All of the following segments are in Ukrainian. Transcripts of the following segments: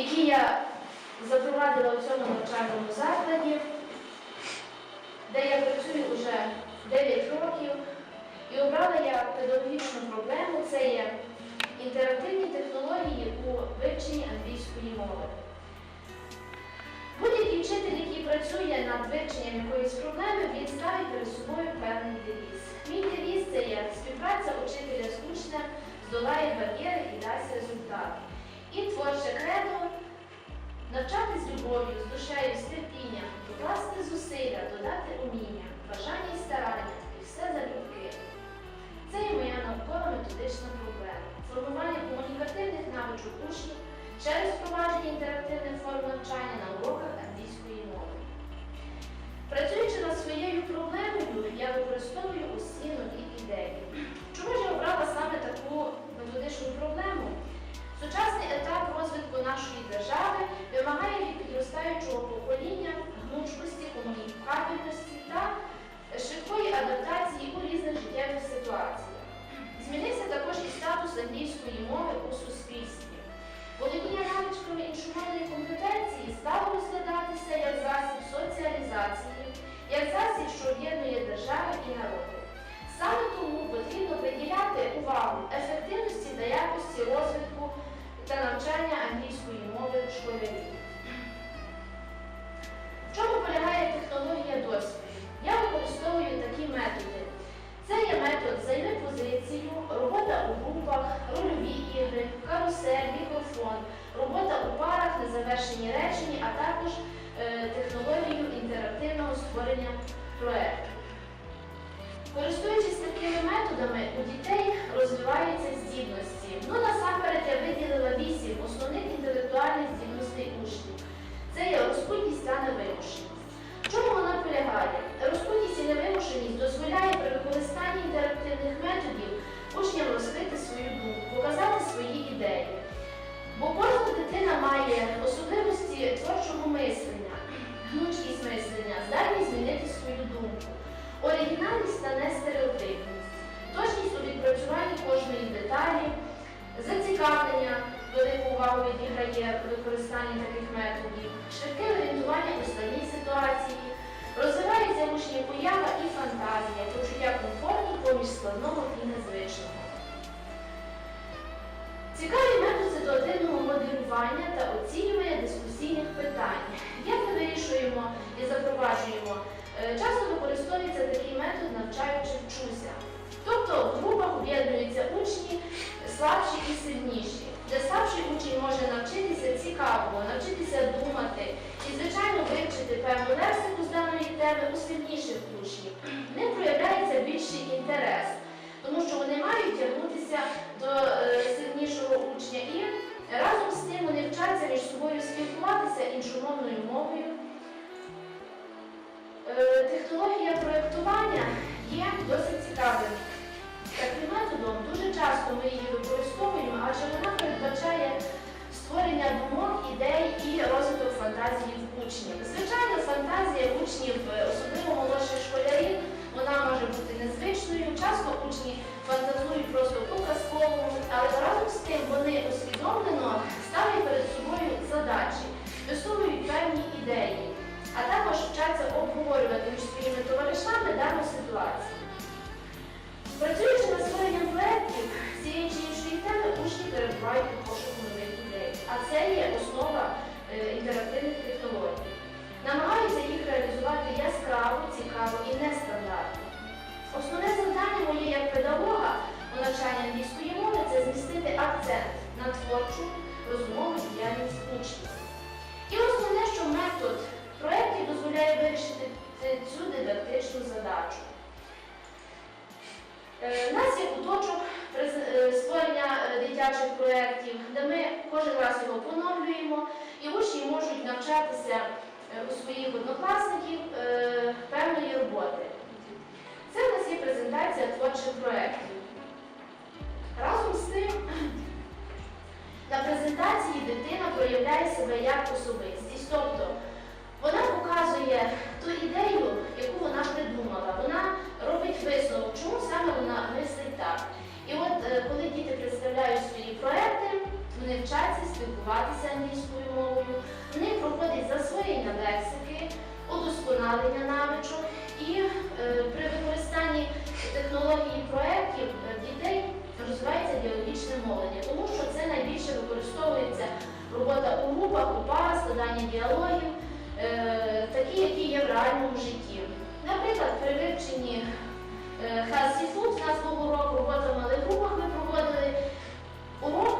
який я запровадила у цьому навчальному закладі, де я працюю вже 9 років. І обрала я педагогічну проблему це є інтерактивні технології у вивченні англійської мови. Будь-який вчитель, який працює над вивченням якоїсь проблеми, він ставить перед собою певний девіз. Мій девіз це є співпраця учителя з учнем, здолає бар'єри і дасть результат. І творче кредо навчатись любов'ю, з душею, з терпінням, докласти зусилля, додати оригінальність та нестереотипність, точність у відпрацюванні кожної деталі, зацікавлення, велику увагу відіграє використання таких методів, швидке орієнтування у складній ситуації, розвивається в учнів уява і фантазія, почуття комфорту поміж складного і незвичного. Цікавий метод ситуативного моделювання та оцінювання дискусійних питань. Як ми вирішуємо і запроваджуємо? Е, Часто використовується такий метод навчаючи вчуся. Тобто в групах об'єднуються учні слабші і сильніші, де слабший учень може навчитися цікаво, навчитися думати і, звичайно, вивчити певну лексику з даної теми у сильніших учнів. В них проявляється більший інтерес, тому що вони мають тягнутися до е, сильнішого учня і разом з тим вони вчаться між собою спілкуватися іншомовною мовою. Е, Технологія проєктування є досить цікавим. Таким методом дуже часто ми її використовуємо, адже вона передбачає створення думок, ідей і розвиток фантазії в учнів. Звичайно, фантазія учнів, е, особливо молодших школярів, вона може бути незвичною. Часто учні фантазують просто у казковому, але разом з тим вони усвідомлено ставлять перед собою задачі, висовують певні ідеї, а також вчаться обговорювати між своїми товаришами дану ситуацію. Працюючи над створенням проєктів цієї чи іншої теми, учні перебувають у пошуку нових ідей. А це є основа е, інтерактивних технологій. Спілкуватися англійською мовою, вони проходять засвоєння лексики, удосконалення навичок і е, при використанні технології проєктів е, дітей розвивається діалогічне мовлення, тому що це найбільше використовується робота у групах, парах, складання діалогів, е, такі, які є в реальному житті. Наприклад, при вивченні Healthy Food у нас був урок, в малих групах ми проводили урок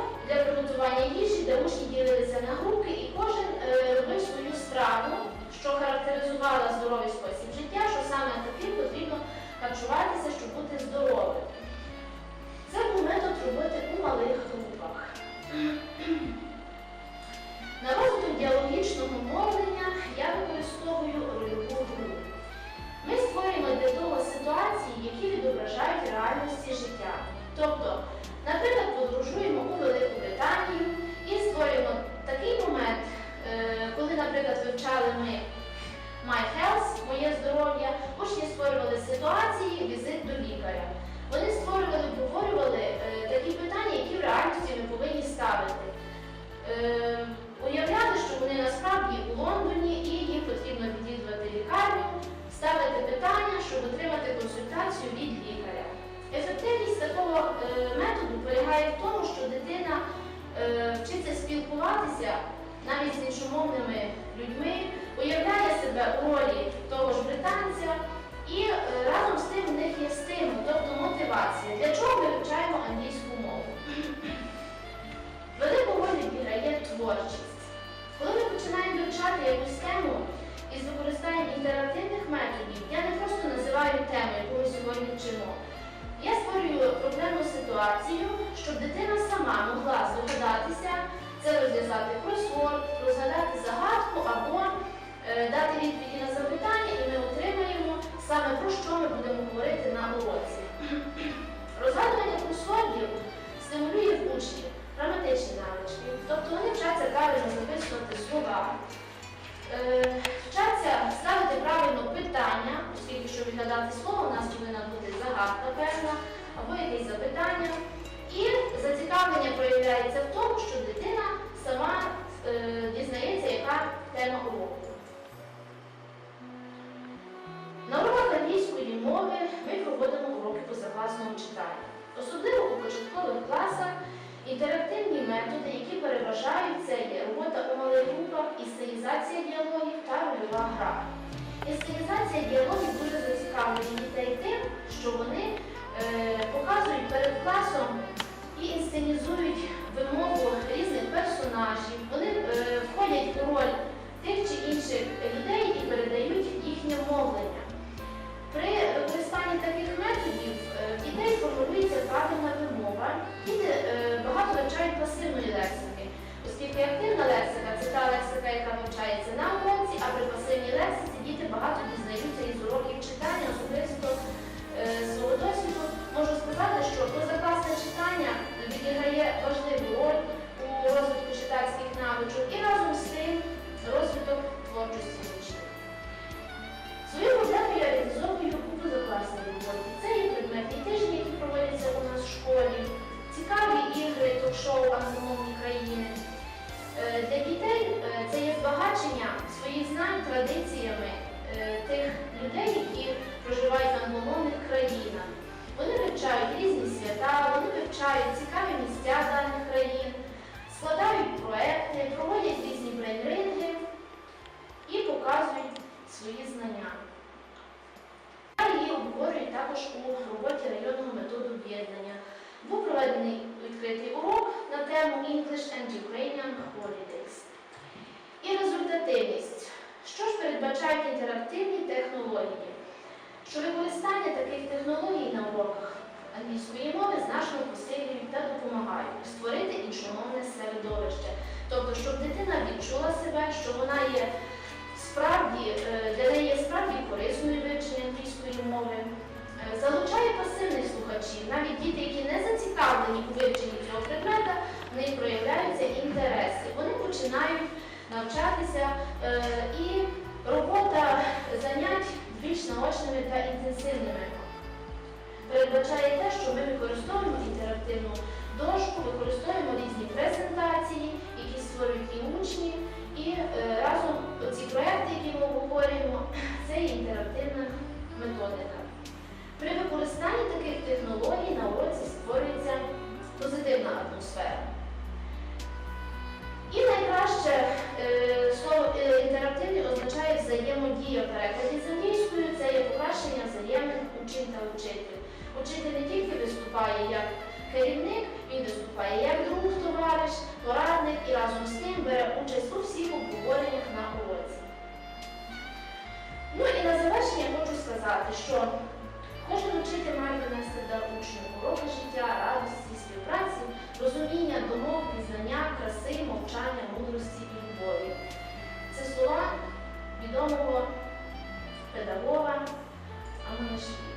приготування їжі, де учні ділилися на групи і кожен е, робив свою страву, що характеризувала здоровий спосіб життя, що саме таким потрібно харчуватися, щоб бути здоровим. Це був метод роботи у малих групах. На розвиток діалогічного мовлення я використовую рольову гру. Ми створюємо для того ситуації, які відображають реальності життя. Тобто, наприклад, наприклад, вивчали ми My Health, моє здоров'я, учні створювали ситуації, візит до лікаря. Вони створювали, обговорювали е, такі питання, які в реальності ми повинні ставити. Е, уявляли, що вони насправді у Лондоні і їм потрібно відвідувати лікарню, ставити питання, щоб отримати консультацію від лікаря. Ефективність такого е, методу полягає в тому, що дитина вчиться спілкуватися навіть з іншомовними людьми, уявляє себе у ролі того ж британця, і е, разом з тим та гра. Інсценізація діалогів дуже зацікавлює дітей тим, що вони е, показують перед класом і інсценізують вимову різних персонажів. Вони е, входять у роль тих чи інших людей і передають їхнє мовлення. При використанні таких методів е, дітей формується правильна вимова. Діти е, багато вивчають пасивної лексики, оскільки активна лексика це та лексика, яка вивчається на уроці, а при пасивній лексиці діти багато дізнаються із уроків тему English and Ukrainian Holidays. І результативність. Що ж передбачають інтерактивні технології? Що використання таких технологій на уроках англійської мови значно посилюють та допомагають створити іншомовне середовище. Тобто, щоб дитина відчула себе, що вона є справді е, для неї є справді корисною вивчення англійської мови. Е, Залучає пасивних слухачів, навіть діти, які не зацікавлені у вивченні цього предмета, в них проявляються інтереси. Вони починають навчатися е, і робота занять більш наочними та інтенсивними. Передбачає те, що ми використовуємо інтерактивну дошку, використовуємо різні презентації, які створюють і учні, і е, разом оці проекти, які ми обговорюємо, завершення я хочу сказати, що кожен учитель має донести до учнів уроки життя, радості, співпраці, розуміння, думок, пізнання, краси, мовчання, мудрості і любові. Це слова відомого педагога, а.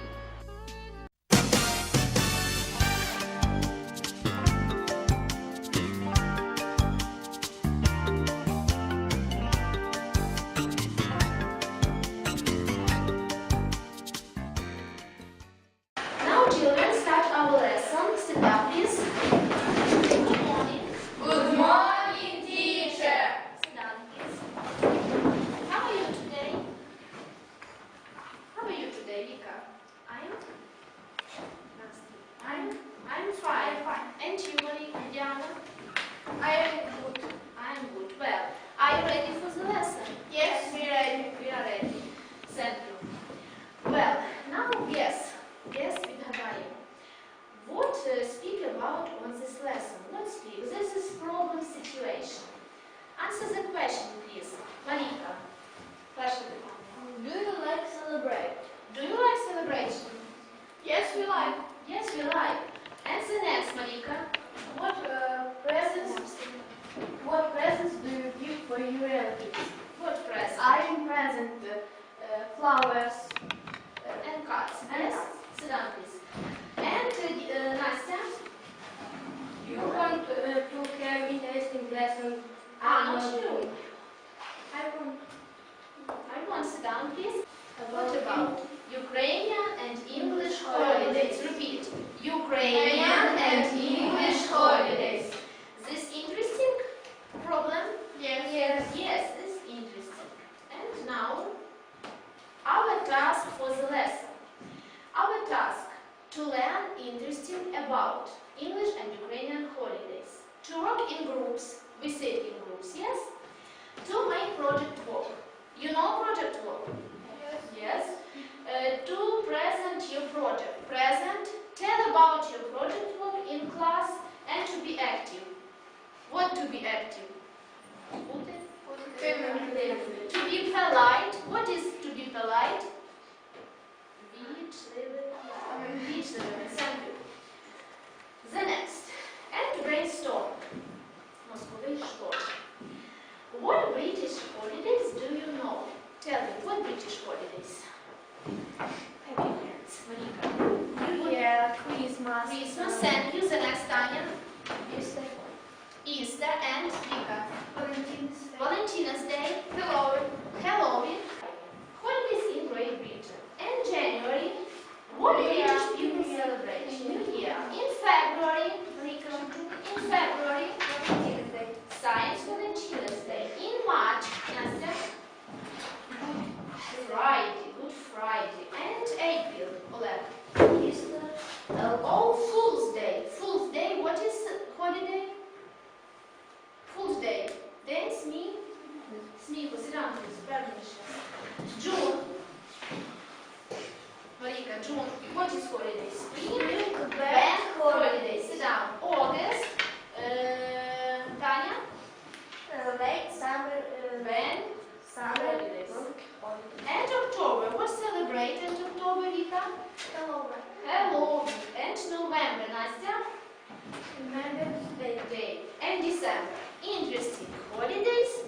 interesting about English and Ukrainian holidays. To work in groups, we sit in groups, yes? To make project work. You know project work? Yes. yes. Uh, to present your project. Present, tell about your project work in class and to be active. What to be active? To be polite. What is to be polite? Be polite and teach them an assembly. The next, and brainstorm. What British holidays do you know? Tell me, what British holidays? Happy New Monica. New Year, Christmas. Christmas and you the next Tanya? Easter. Easter and Vika. Valentine's Day. Valentine's December. Interesting holidays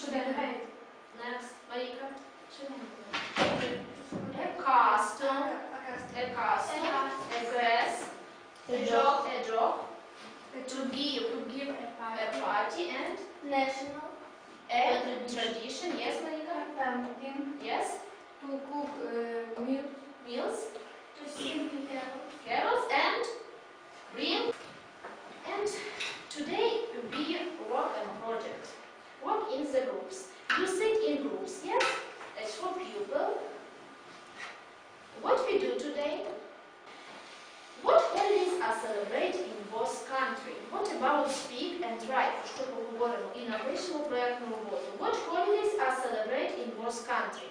Should Next, Marika. A custom, a custom, a grass, a job, a job, to give, to give a party a party, and? National, a tradition, yes, Marika? Yes? To cook meals, to sing carols. carols and? Bring. And today we work on a project. work in the groups you sit in groups yes that's for pupil what we do today what holidays are celebrated in both country what about speak and write що поговоримо і напишемо проєктну роботу what holidays are celebrated in both country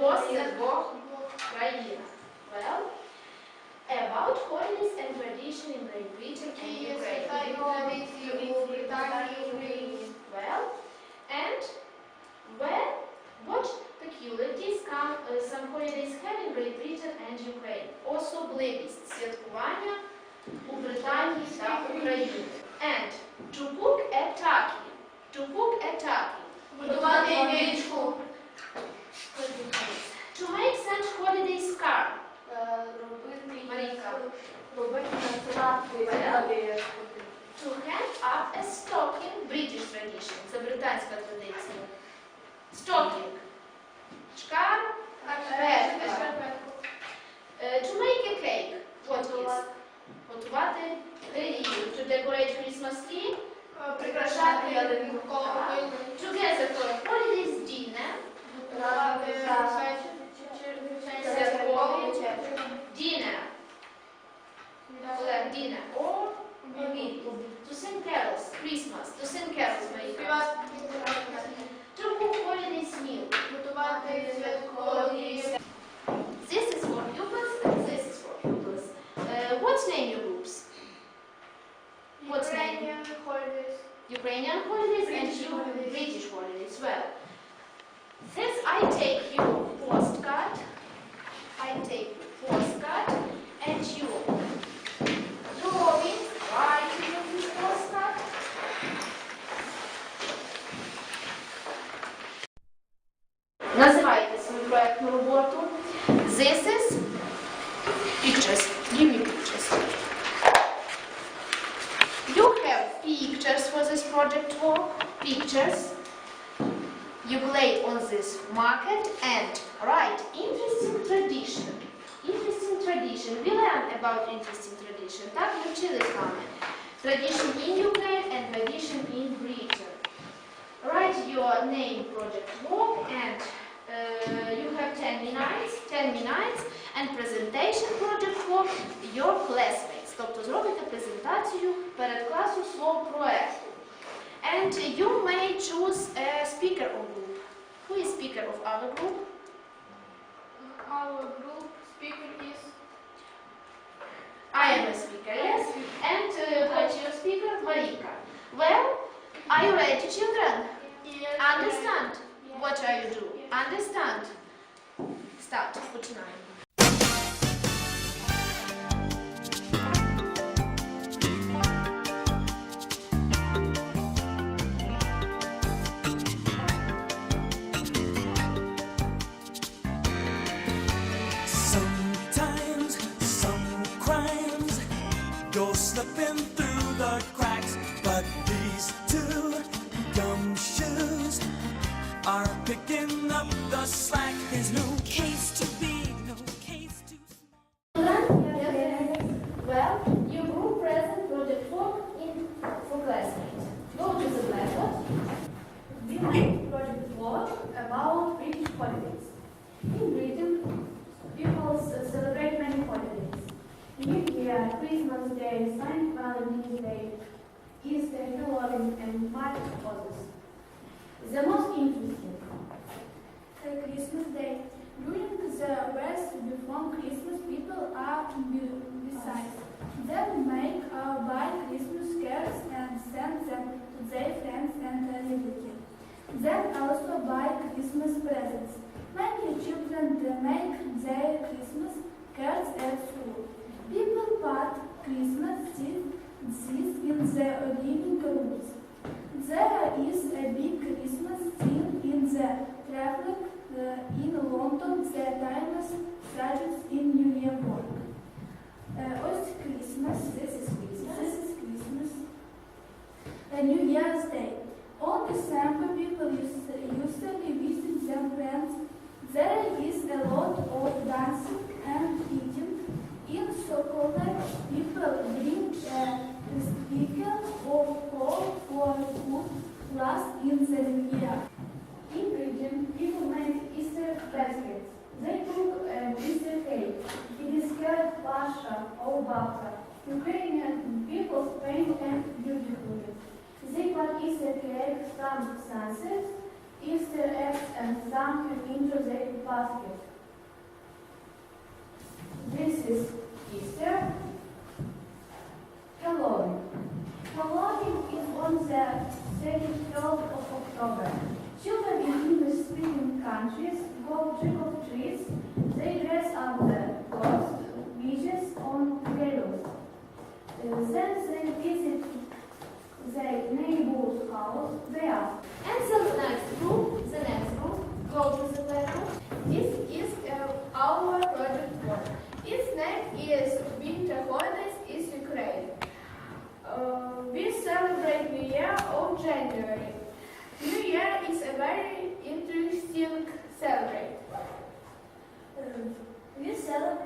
both the двох and tradition in Great Britain and Ukraine Well, and where, what peculiarities come, uh, some holidays have in Great Britain and Ukraine? Особливість святкування у Британії та Україні. And to cook a turkey. To cook a turkey. To make such holiday scarf. Марійка. To hang up a stocking. British tradition. Це британська традиція. Stocking. Шкаф. Uh, to make a cake. What is? Готувати релігію. To decorate Christmas tree. Прикрашати ялинку. Together for holidays dinner. Dinner. Medina or Amin to Saint carols Christmas, to sing carols Marika. To cook holidays meal. This is for pupils and this is for pupils. Uh, what's name your groups? What Ukrainian name? holidays. Ukrainian holidays British and holidays. British holidays. Well, since I take your postcard, I take postcard and you Називайте свою проектну роботу. This is pictures. Give me pictures. You have pictures for this project work. Pictures. You play on this market and write interesting tradition. Interesting tradition. We learn about interesting tradition. Так ми вчили з вами. Tradition in Ukraine and tradition in Britain. Write your name project work and uh, you have 10 minutes, 10 minutes and presentation project work your classmates. Тобто зробите презентацію перед класом свого проекту. And you may choose a speaker of group. Who is speaker of our group? Our group I am a speaker, yes. And uh, what's your speaker? Marika. Well, are you ready, children? Understand? What are you do? Understand? Start. Починаємо. is the East Hellenic and Baltic causes. The most Lord,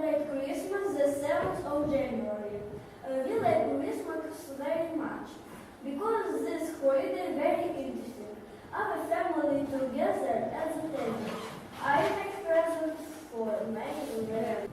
celebrate Christmas the 7th of January. Uh, we like Christmas very much because this holiday very interesting. Our family together as a table. I make presents for many of them.